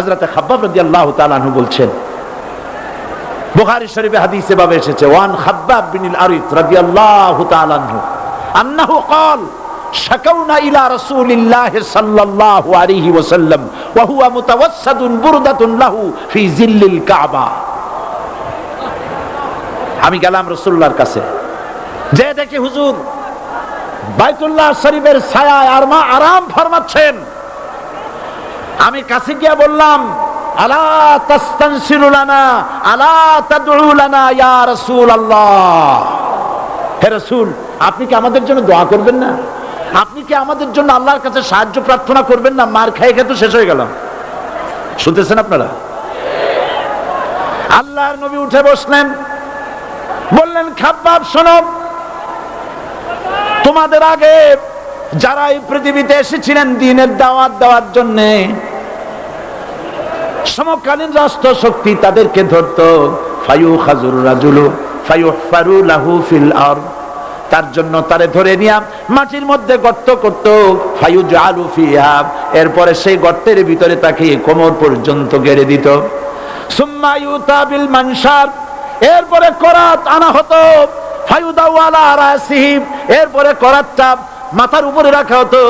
হাজরাতে খাব্বাব রদি আল্লাহ তালানহু বলছেন, বুখারি শরীফে হাদিস এভাবে এসেছে, ওয়ান খাব্বাব বিন আরিফ রদি আল্লাহ তালানহু আন্নাহু কল আমি গেলাম রসুল্লার কাছে। যে দেখি হুজুর বাইতুল্লাহ শরীফের ছায়ায় আর মা আরাম ফরমাচ্ছেন আমি কাছে গিয়ে বললাম, আলা তাস্তানসিরু লানা, আলা তাদউ লানা ইয়া রাসূলুল্লাহ? হে রাসূল, আপনি কি আমাদের জন্য দোয়া করবেন না? আপনি কি আমাদের জন্য আল্লাহর কাছে সাহায্য প্রার্থনা করবেন না? মার খাই খেয়ে তো শেষ হয়ে গেল। শুনতেছেন আপনারা? আল্লাহর নবী উঠে বসলেন। বললেন, খাব্বাব, শোনো। তোমাদের আগে যারা এই পৃথিবীতে এসেছিলেন, দিনের দাওয়াত দেওয়ার জন্যে সমকালীন রাষ্ট্র শক্তি তাদেরকে ধরতো ফায়ু খাজুর রাজুলু ফায়ু ফারু লাহু ফিল আর তার জন্য তারে ধরে নিয়া মাটির মধ্যে গর্ত করত ফায়ু জালু ফিহা। এরপরে সেই গর্তের ভিতরে তাকে কোমর পর্যন্ত গেড়ে দিত। সুম্মা ইউতাবিল মানসার। এরপরে করাত আনা হতো, ফায়ুদাওয়ালা রাসিহি এরপরে করাতটা মাথার উপরে রাখা হতো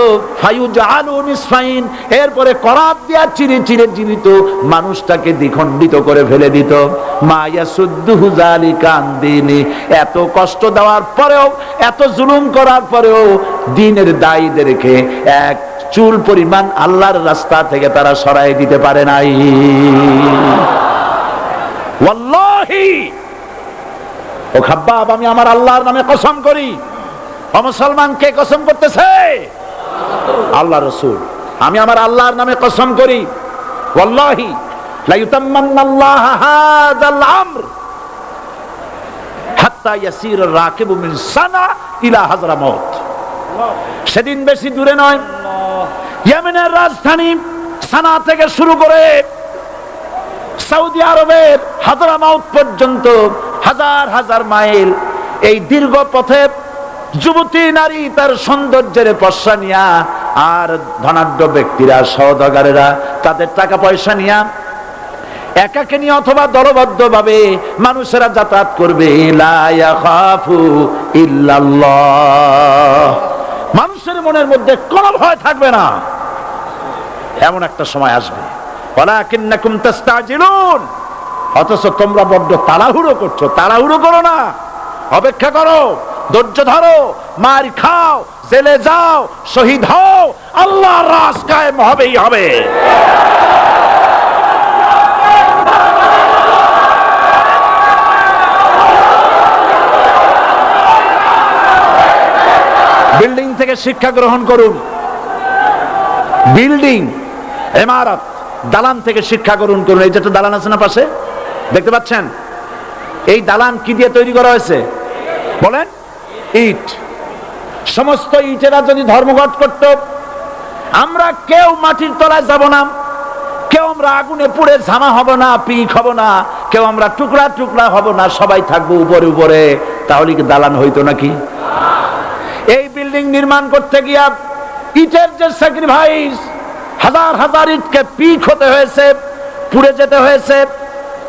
এরপরে করাত দিয়া চিরে চিরে জীবিত মানুষটাকে দ্বিখণ্ডিত করে ফেলে দিত। এত কষ্ট দেওয়ার পরেও, এত জুলুম করার পরেও দিনের এক চুল পরিমাণ আল্লাহর রাস্তা থেকে তারা সরাই দিতে পারে নাই। ও খাব্বাব, আমি আমার আল্লাহর নামে কসম করি। মুসলমান, কে কসম করতেছে? আল্লাহ রসুল। আমি আমার আল্লাহর নামে কসম করি। সেদিন বেশি দূরে নয়। ইয়েমেনের রাজধানী সানা থেকে শুরু করে সৌদি আরবের হাজরামাউত পর্যন্ত হাজার হাজার মাইল এই দীর্ঘ পথে যুবতী নারী তার সৌন্দর্যের পশা নিয়া, আর ধনাঢ্য ব্যক্তিরা সহদগারেরা তাদের টাকা পয়সা নিয়া, একাকে নিয়ে অথবা দলবদ্ধ ভাবে মানুষেরা যাতায়াত করবে। মানুষের মনের মধ্যে কোনো ভয় থাকবে না। এমন একটা সময় আসবে। অথচ তোমরা বড্ড তাড়াহুড়ো করছ। তাড়াহুড়ো করো না। অপেক্ষা করো। ধৈর্য ধরো, মার খাও, জেলে যাও, শহীদ হও আল্লাহ রাজ কায়েম হবেই হবে। বিল্ডিং থেকে শিক্ষা গ্রহণ করুন। বিল্ডিং এমারত দালান থেকে শিক্ষা গ্রহণ করুন। এই যেটা দালান আছে না পাশে? দেখতে পাচ্ছেন? এই দালান কি দিয়ে তৈরি করা হয়েছে? বলেন। ইট। সমস্ত ইটেরা যদি ধর্মঘট করত, আমরা কেউ মাটির তলায় যাব না, কেউ আমরা আগুনে পুড়ে ঝামা হব না, পিক হব না, কেউ আমরা টুকরা টুকরা হব না, সবাই থাকব উপরে উপরে। তাহলে কি দালান হইতো নাকি? এই বিল্ডিং নির্মাণ করতে গিয়া ইটের যে স্যাক্রিফাইস হাজার হাজার ইটকে পিক হতে হয়েছে, পুড়ে যেতে হয়েছে,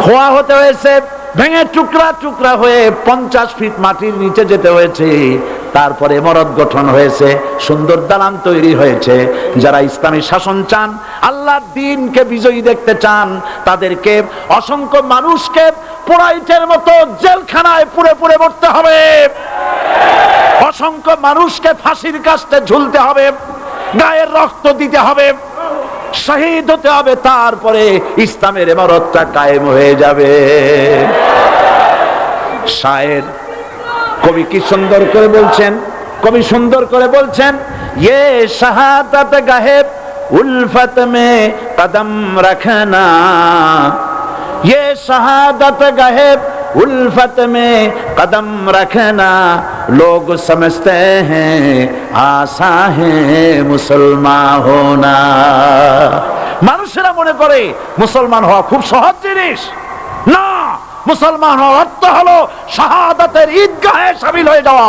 খোয়া হতে হয়েছে ভেঙে টুকরা টুকরা হয়ে পঞ্চাশ ফিট মাটির নিচে যেতে হয়েছে। তারপরে মরদ গঠন হয়েছে, সুন্দর দালান তৈরি হয়েছে। যারা ইসলামী শাসন চান আল্লাহ দিনকে বিজয়ী দেখতে চান, তাদেরকে অসংখ্য মানুষকে পোড়াইটের মতো জেলখানায় পুড়ে পুড়ে মরতে হবে। অসংখ্য মানুষকে ফাঁসির কাস্তে ঝুলতে হবে, গায়ের রক্ত দিতে হবে। শহীদ হতে হবে তারপরে ইসলামের এমারতটা কায়েম হয়ে যাবে। শায়ের কবি কি সুন্দর করে বলছেন? কবি সুন্দর করে বলছেন ইয়ে শাহাদাত গাহেব উলফত মে কদম রাখনা ইয়ে শাহাদাত গাহেব उल्फत में कदम रखना लोग समझते हैं आशा है मुसलमान होना মানুষেরা মনে করে মুসলমান হওয়া খুব সহজ জিনিস না মুসলমান হওয়ার অর্থ হলো শাহাদাতের ঈদগাহে সামিল হয়ে যাওয়া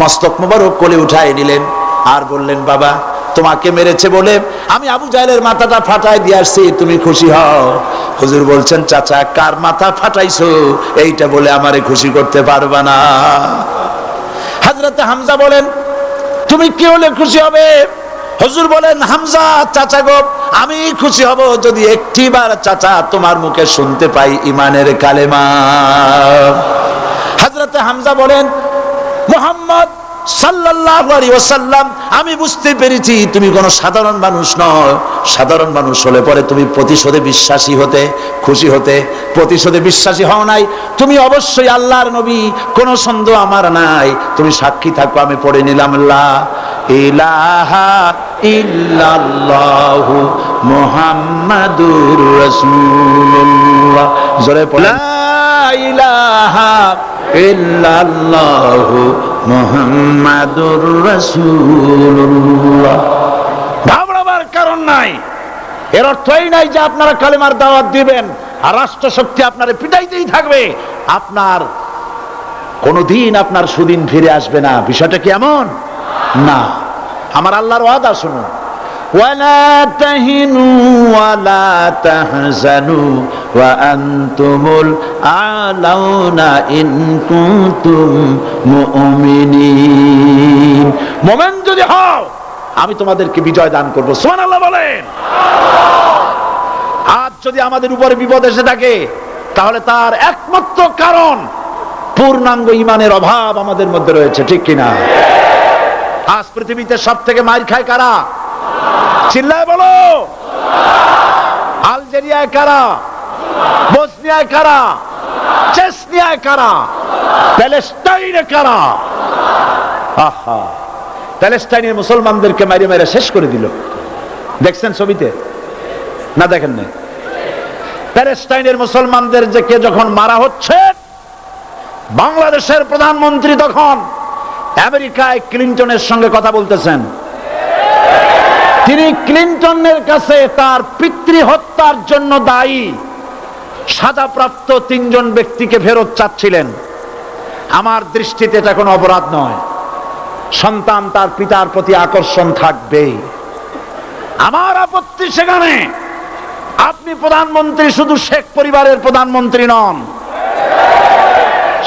মস্তক মোবারক কোলে উঠাই নিলেন। আর বললেন, বাবা, তোমাকে মেরেছে বলে আমি আবু জাহেলের মাথাটা ফাটাই দিয়ে আসছি, তুমি খুশি হও। হুজুর বলছেন, চাচা, কার মাথা ফাটাইছো? এইটা বলে আমারে খুশি করতে পারবা না। হাজরাতে হামজা বলেন, তুমি কি হলে খুশি হবে? হুজুর বলেন, হামজা, চাচা গো, আমি খুশি হব যদি একটিবার চাচা তোমার মুখে শুনতে পাই ইমানের কালেমা। হাজরাতে হামজা বলেন মোহাম্মদ আমি বুঝতে পেরেছি তুমি কোনো সাধারণ মানুষ নও। সাধারণ মানুষ হলে পরে তুমি প্রতিশোধে বিশ্বাসী হতে, খুশি হতে, প্রতিশোধে বিশ্বাসী হও নাই। তুমি অবশ্যই আল্লাহর নবী, কোনো সন্দেহ আমার নাই। তুমি সাক্ষী থাকো, আমি পড়ে নিলাম লা ইলাহা ইল্লাল্লাহু মুহাম্মাদুর কারণ নাই। এর অর্থ এই নাই যে আপনারা কালেমার দাওয়াত দিবেন আর রাষ্ট্র শক্তি আপনার পিটাইতেই থাকবে। আপনার কোনদিন আপনার সুদিন ফিরে আসবে না। বিষয়টা কি এমন? না। আমার আল্লাহর ওয়াদা শুনুন। ولا تهنوا ولا تحزنوا وأنتم الأعلون إن كنتم مؤمنين মোমেন যদি হও আমি তোমাদেরকে বিজয় দান করবো সোমান আল্লাহ বলেন আজ যদি আমাদের উপরে বিপদ এসে থাকে তাহলে তার একমাত্র কারণ পূর্ণাঙ্গ ইমানের অভাব আমাদের মধ্যে রয়েছে ঠিক কিনা আজ পৃথিবীতে সব থেকে মার খায় কারা চিল্লায় বলো। আলজেরিয়ায় কারা? বসনিয়ায় কারা? চেসনিয়ায় কারা? প্যালেস্টাইনে কারা? আহা। প্যালেস্টাইনের মুসলমানদেরকে মারি মেরে শেষ করে দিল। দেখছেন ছবিতে? না দেখেন না প্যালেস্টাইনের মুসলমানদের যে কে যখন মারা হচ্ছে, বাংলাদেশের প্রধানমন্ত্রী তখন আমেরিকায় ক্লিন্টনের সঙ্গে কথা বলতেছেন। তিনি ক্লিন্টনের কাছে তার পিতৃ হত্যার জন্য দায়ী, সাজাপ্রাপ্ত তিনজন ব্যক্তিকে ফেরত চাচ্ছিলেন। আমার দৃষ্টিতে এটা কোনো অপরাধ নয়। সন্তান তার পিতার প্রতি আকর্ষণ থাকবে আমার আপত্তি সেখানে, আপনি প্রধানমন্ত্রী শুধু শেখ পরিবারের প্রধানমন্ত্রী নন।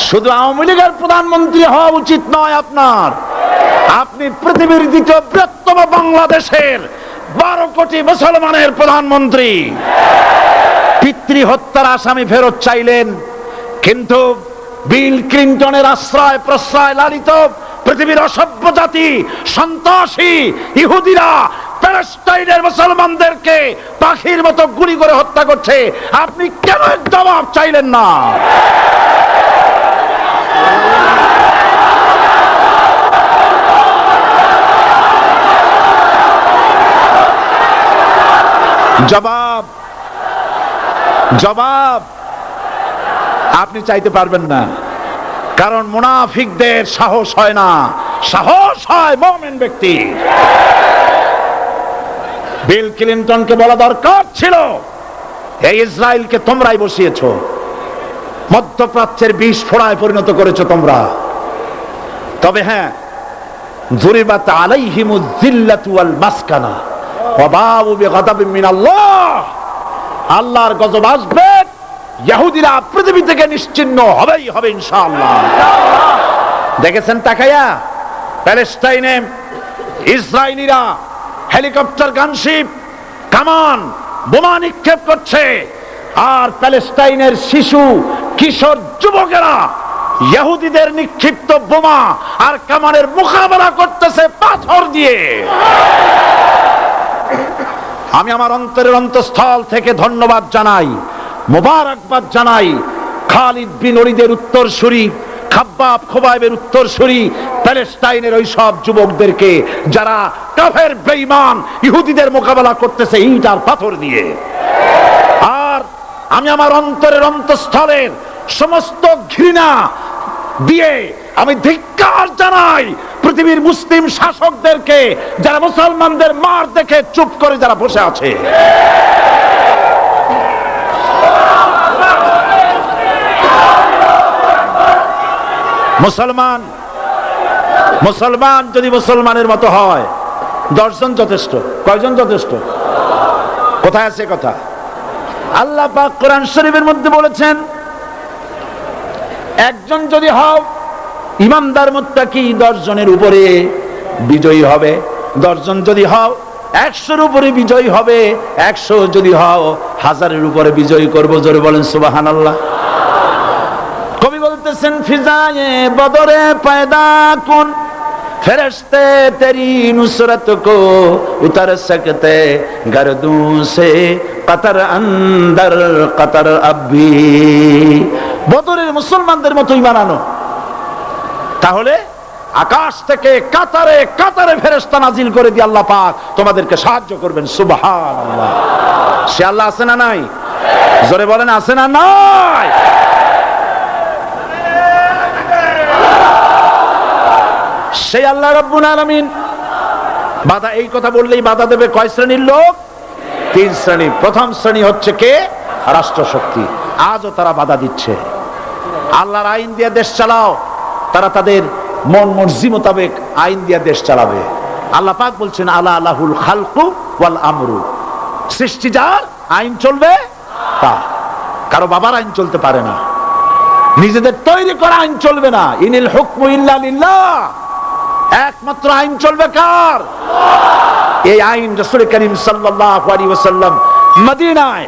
শুধু আওয়ামী লীগের প্রধানমন্ত্রী হওয়া উচিত নয় আপনার। আপনি পৃথিবীর দ্বিতীয় বৃহত্তম বাংলাদেশের বারো কোটি মুসলমানের প্রধানমন্ত্রী। পিতৃ হত্যার আসামি ফেরত চাইলেন, কিন্তু বিল ক্লিন্টনের আশ্রয় প্রশ্রয় লালিত পৃথিবীর অসভ্য জাতি, সন্ত্রাসী, ইহুদিরা, প্যালেস্টাইনের মুসলমানদেরকে পাখির মতো গুলি করে হত্যা করছে। আপনি কেন জবাব চাইলেন না? জবাব। জবাব। আপনি চাইতে পারবেন না। কারণ মুনাফিকদের সাহস হয় না। সাহস হয় মোমেন ব্যক্তি। বিল ক্লিন্টনকে বলা দরকার ছিল। এই ইসরায়েলকে তোমরাই বসিয়েছ। মধ্যপ্রাচ্যের বিষ ফোড়ায় পরিণত করেছ তোমরা। তবে হ্যাঁ জুরিবাত আলাইহিমু যিল্লাতু ওয়াল মাসকানা। আল্লাহর গজব আসবে ইহুদিরা পৃথিবী থেকে নিশ্চিহ্ন হবেই, হবে ইনশাআল্লাহ। দেখেছেন তাকায়া? প্যালেস্টাইনে ইসরায়েলিরা হেলিকপ্টার, গানশিপ, কামান, বোমা নিক্ষেপ করছে। আর প্যালেস্টাইনের শিশু, কিশোর যুবকেরা ইহুদিদের নিক্ষিপ্ত বোমা আর কামানের মোকাবেলা করতেছে পাথর দিয়ে। আমি আমার অন্তরের অন্তঃস্থল থেকে ধন্যবাদ জানাই, মোবারকবাদ জানাই, খালিদ বিন ওলিদের উত্তরসূরি খাব্বাব খোবাইবের উত্তরসূরি প্যালেস্টাইনের ওই সব যুবকদেরকে যারা কাফের, বেঈমান, ইহুদিদের মোকাবেলা করতেছে ইট আর পাথর দিয়ে। আর আমি আমার অন্তরের অন্তঃস্থলের সমস্ত ঘৃণা দিয়ে আমি ধিক্কার জানাই পৃথিবীর মুসলিম শাসকদেরকে, যারা মুসলমানদের মার দেখে চুপ করে যারা বসে আছে। মুসলমান মুসলমান যদি মুসলমানের মতো হয়, দশজন যথেষ্ট, কয়জন যথেষ্ট? কোথায় আছে কথা? আল্লাহ পাক কোরআন শরীফের মধ্যে বলেছেন, একজন যদি হও ইমানদার মুত্তাকি দশ জনের উপরে বিজয়ী হবে। দশজন যদি হও, একশোর উপরে বিজয়ী হবে। একশো যদি হও, হাজারের উপরে বিজয়ী করব। জোরে বলেন সুবাহান আল্লাহ কবি বলতেছেন, ফিজায়ে বদরে পয়দা কোন? ফেরস্তে তেরি নুসরত কো উতর সকতে গরদু সে কতর অন্দর কতর আব্বি বদরের মুসলমানদের মতো ইমান আনো তাহলে আকাশ থেকে কাতারে কাতারে ফেরেস্তা নাজিল করে দিয়ে আল্লাহ পাক তোমাদেরকে সাহায্য করবেন, সুবহানাল্লাহ। সে আল্লাহ আছে না নাই? জোরে বলেন, আছে না নাই? সেই আল্লাহ রব্বুল আলামিন। বাধা এই কথা বললেই বাধা দেবে কয় শ্রেণির লোক? তিন শ্রেণি। প্রথম শ্রেণি হচ্ছে কে? রাষ্ট্রশক্তি। আজও তারা বাধা দিচ্ছে। আল্লাহর আইন দিয়ে দেশ চালাও। তারা তাদের মন মর্জি মোতাবেক আইন দিয়ে দেশ চালাবে। আল্লাহ পাক বলছেন আল্লাহ আল্লাহুল খালকু ওয়াল আমরু। সৃষ্টি যার, আইন চলবে তা। কারও বাবার আইন চলতে পারে না। নিজেদের তৈরি করা আইন চলবে না। ইনিল হুকমু ইল্লা লিল্লাহ। একমাত্র আইন চলবে কার? এই আইন রসুল করিম সাল্লাল্লাহু আলাইহি ওয়াসাল্লাম মদিনায়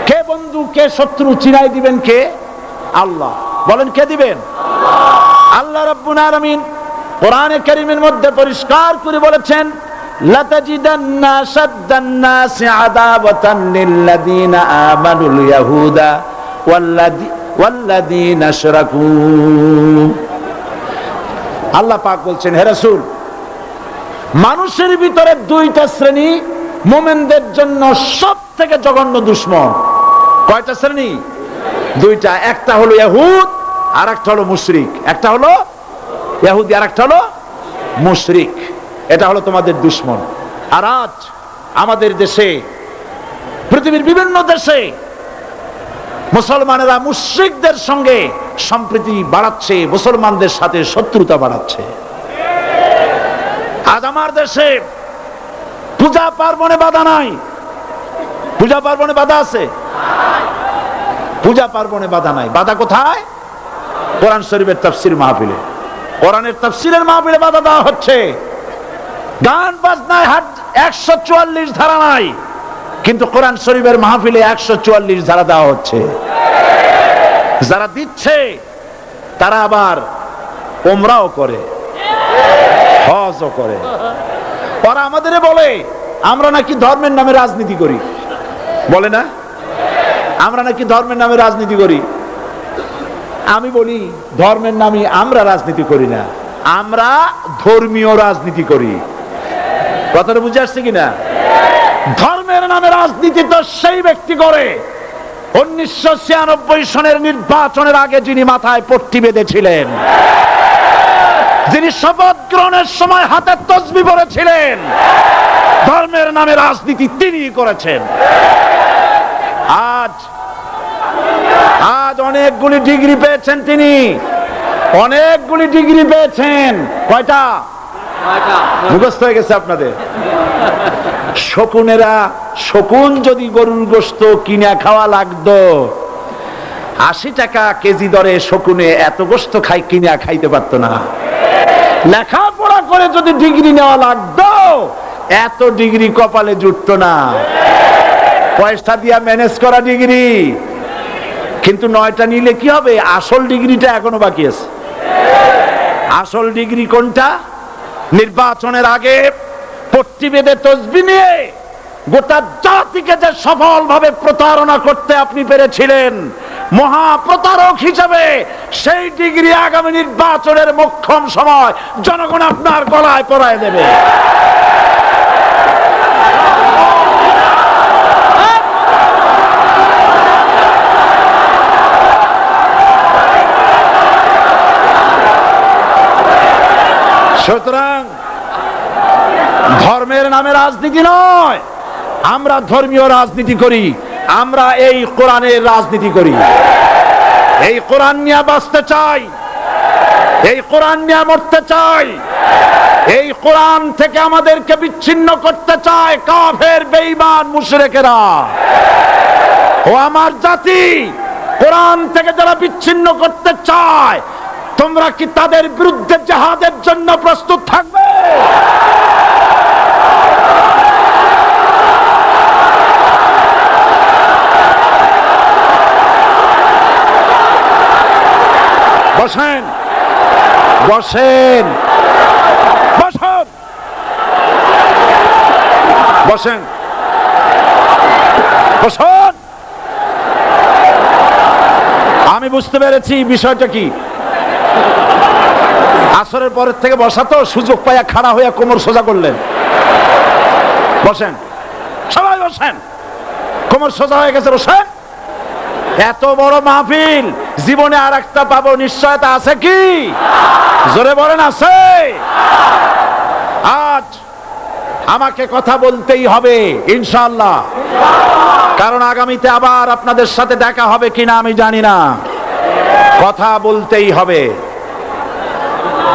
কে শত্রু চিনাই দিবেন কে আল্লাহ বলেন কে দিবেন আল্লাহ রাব্বুল আলামিন কোরআনে কারীমের মধ্যে পরিষ্কার করে বলেছেন لتجدن أشد الناس عداوة للذين آمنوا اليهود والذي والذين أشركوا আল্লাহ পাক বলছেন হে রাসূল মানুষের ভিতরে দুইটা শ্রেণী মোমেনদের জন্য সব থেকে জঘন্য দুশ্মন কয়টা শ্রেণি? দুইটা। একটা হলো ইহুদ আর একটা হলো মুশরিক। একটা হলো ইহুদি আর একটা হলো মুশরিক। এটা হলো তোমাদের দুশ্মন। আর আজ আমাদের দেশে, পৃথিবীর বিভিন্ন দেশে মুসলমানেরা মুশ্রিকদের সঙ্গে সম্প্রীতি বাড়াচ্ছে, মুসলমানদের সাথে শত্রুতা বাড়াচ্ছে। আজ আমার দেশে পূজা পার্বণে বাধা নাই। পূজা পার্বণে বাধা আছে? পূজা পার্বণে বাধা নাই। বাধা কোথায়? কোরআন শরীফের তাফসির মাহফিলে। কোরআনের তাফসিরের মাহফিলে বাধা দেওয়া হচ্ছে। গান বাজনায় হাট একশো চুয়াল্লিশ ধারা নাই। কিন্তু কোরআন শরীফের মাহফিলে একশো চুয়াল্লিশ ধারা দেওয়া হচ্ছে। যারা দিচ্ছে, তারা আবার ওমরাও করে, হজও করে। ওরা আমাদের বলে, আমরা নাকি ধর্মের নামে রাজনীতি করি। বলে না? আমরা নাকি ধর্মের নামে রাজনীতি করি? আমি বলি, ধর্মের নামে আমরা রাজনীতি করি না। আমরা ধর্মীয় রাজনীতি করি। কথাটা বুঝে আসছে কিনা? ধর্মের নামে রাজনীতি তো সেই ব্যক্তি করে। উনিশশো ছিয়ানব্বই সনের নির্বাচনের আগে যিনি মাথায় পট্টি বেঁধেছিলেন, যিনি শপথ গ্রহণের সময় হাতে তসবি পড়েছিলেন ধর্মের নামে রাজনীতি তিনি করেছেন। আজ। আজ অনেকগুলি ডিগ্রি পেয়েছেন তিনি। অনেকগুলি ডিগ্রি পেয়েছেন। কয়টা? মুখস্থ হয়ে গেছে আপনাদের। শকুনেরা শকুন যদি গরুর গোস্ত কিনে খাওয়া লাগতো আশি টাকা কেজি দরে শকুনে এত গোস্ত খাই কিনা খাইতে পারতো না। লেখাপড়া করে যদি ডিগ্রি নেওয়া লাগতো এত ডিগ্রি কপালে জুটতো না। পয়সা দিয়া ম্যানেজ করা ডিগ্রি কিন্তু নয়টা নিলে কি হবে? আসল ডিগ্রিটা এখনও বাকি আছে। আসল ডিগ্রি কোনটা? নির্বাচনের আগে পট্টি তসবি নিয়ে গোটা জাতিকে যে সফলভাবে প্রতারণা করতে আপনি পেরেছিলেন মহা প্রতারক হিসেবে সেই ডিগ্রি আগামী নির্বাচনের মোক্ষম সময় জনগণ আপনার গলায় পরায় দেবে। সুতরাং ধর্মের নামে রাজনীতি নয়। আমরা ধর্মীয় রাজনীতি করি, আমরা এই কোরআনের রাজনীতি করি। এই কোরআন নিয়ে বাঁচতে চাই, এই কোরআন নিয়ে মরতে চাই, এই কোরআন থেকে আমাদেরকে বিচ্ছিন্ন করতে চায় কাফের, বেঈমান, মুশরিকেরা। ও আমার জাতি, কোরআন থেকে যারা বিচ্ছিন্ন করতে চায় তোমরা কি তাদের বিরুদ্ধে জাহাদের জন্য প্রস্তুত থাকবে? বসেন। বসেন। বসেন। বসেন। বসুন। আমি বুঝতে পেরেছি বিষয়টা কি। আসরের পরের থেকে বসা তো সুযোগ পাইয়া খাড়া হইয়া কোমর সোজা করলেন। বসেন। সবাই বসেন। কোমর সোজা হয়ে গেছে, বসেন। এত বড় মাহফিল, জীবনে আর একটা পাবো, নিশ্চয়তা আছে কি? জোরে বলেন, আছে। আজ আমাকে কথা বলতেই হবে ইনশাল্লাহ কারণ আগামীতে আবার আপনাদের সাথে দেখা হবে কিনা আমি জানি না। কথা বলতেই হবে।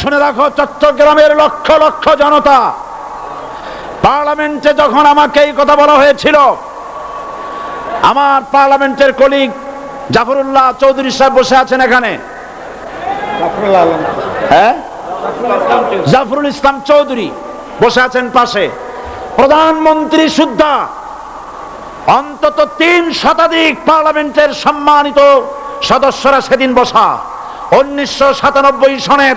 শুনে রাখো, চট্টগ্রামের লক্ষ লক্ষ জনতা। পার্লামেন্টে যখন আমাকে এই কথা বলা হয়েছিল, আমার পার্লামেন্টের কলিগ জাফরুল্লাহ চৌধুরী সাহেব বসে আছেন এখানে। হ্যাঁ? জাফরুল ইসলাম চৌধুরী বসে আছেন পাশে। প্রধানমন্ত্রী সুদ্ধা, অন্তত তিন শতাধিক পার্লামেন্টের সম্মানিত সদস্যরা সেদিন বসা। উনিশশো সাতানব্বই সনের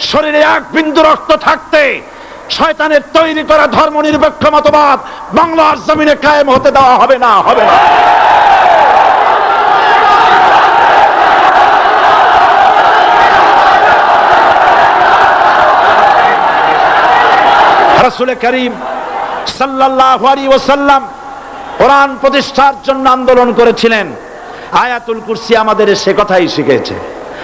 শরীরে এক বিন্দু রক্ত থাকতে শয়তানের তৈরি করা ধর্ম নিরপেক্ষ মতবাদ বাংলার জমিনে কায়েম হতে দেওয়া হবে না হবে না। রাসূল করিম কোরআন প্রতিষ্ঠার জন্য আন্দোলন করেছিলেন। আয়াতুল কুরসি আমাদের সে কথাই শিখেছে।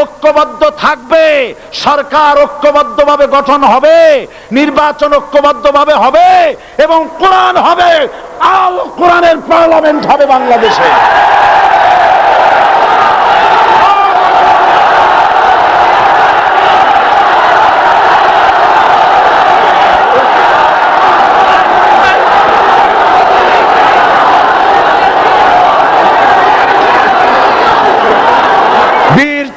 ঐক্যবদ্ধ থাকবে, সরকার ঐক্যবদ্ধভাবে গঠন হবে, নির্বাচন ঐক্যবদ্ধভাবে হবে এবং কোরআন হবে, আল কোরআনের পার্লামেন্ট হবে বাংলাদেশে।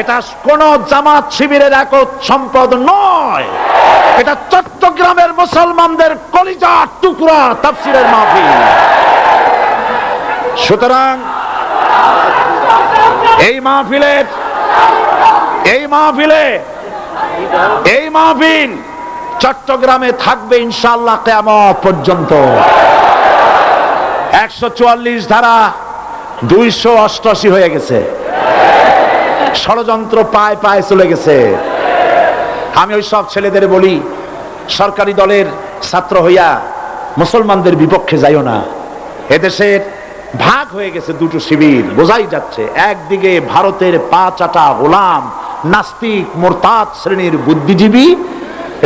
এটা কোন জামাত শিবিরের একত সম্পদ নয়। এটা চট্টগ্রামের মুসলমানদের কলিজার টুকরা তাফসিরের মাহফিল। সুতরাং এই মাহফিলের এই মাহফিলে, এই মাহফিল চট্টগ্রামে থাকবে ইনশাল্লাহ কেয়ামত পর্যন্ত। একশো চুয়াল্লিশ ধারা দুইশো অষ্টআশি হয়ে গেছে। ষড়যন্ত্র পায় পায় চলে গেছে। আমি ওই সব ছেলেদের বলি, সরকারি দলের ছাত্র হইয়া মুসলমানদের বিপক্ষে যাইও না। এদেশের ভাগ হয়ে গেছে দুটো শিবির, বোঝাই যাচ্ছে। একদিকে ভারতের পা চাটা গোলাম, নাস্তিক, মোরতাদ শ্রেণির বুদ্ধিজীবী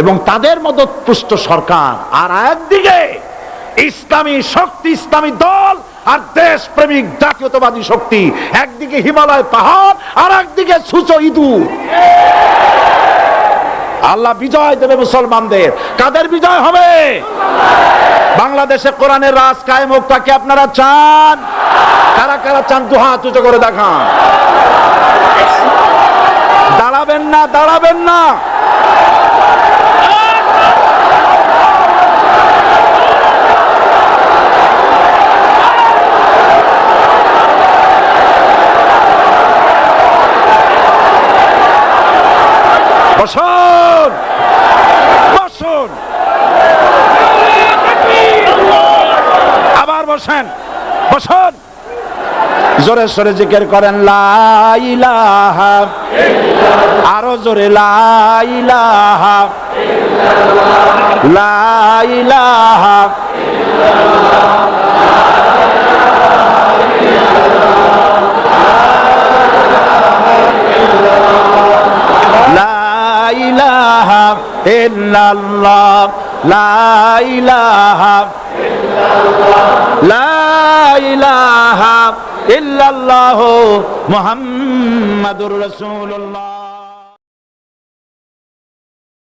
এবং তাদের মদত পুষ্ট সরকার, আর একদিকে ইসলামী, শক্তি ইসলামী দল আর দেশ প্রেমিক জাতীয়তাবাদী শক্তি, একদিকে হিমালয় পাহাড় আর একদিকে সুচো ইঁদুর। আল্লাহ বিজয় দেবে মুসলমানদের। কাদের বিজয় হবে? বাংলাদেশে কোরআনের রাজ কায়েম হোক তাকে আপনারা চান? কারা কারা চান, দু হাত উঁচু করে দেখান। দাঁড়াবেন না দাঁড়াবেন না। বসেন। বসুন। জোরে সোরে জিকের করেন লাইলাহা আরও জোরে লাইলাহা লাইলাহা লাইলাহা ইল্লাল্লাহ। লাইলাহা ইহ মোহাম্মদুর রসুল্লাহ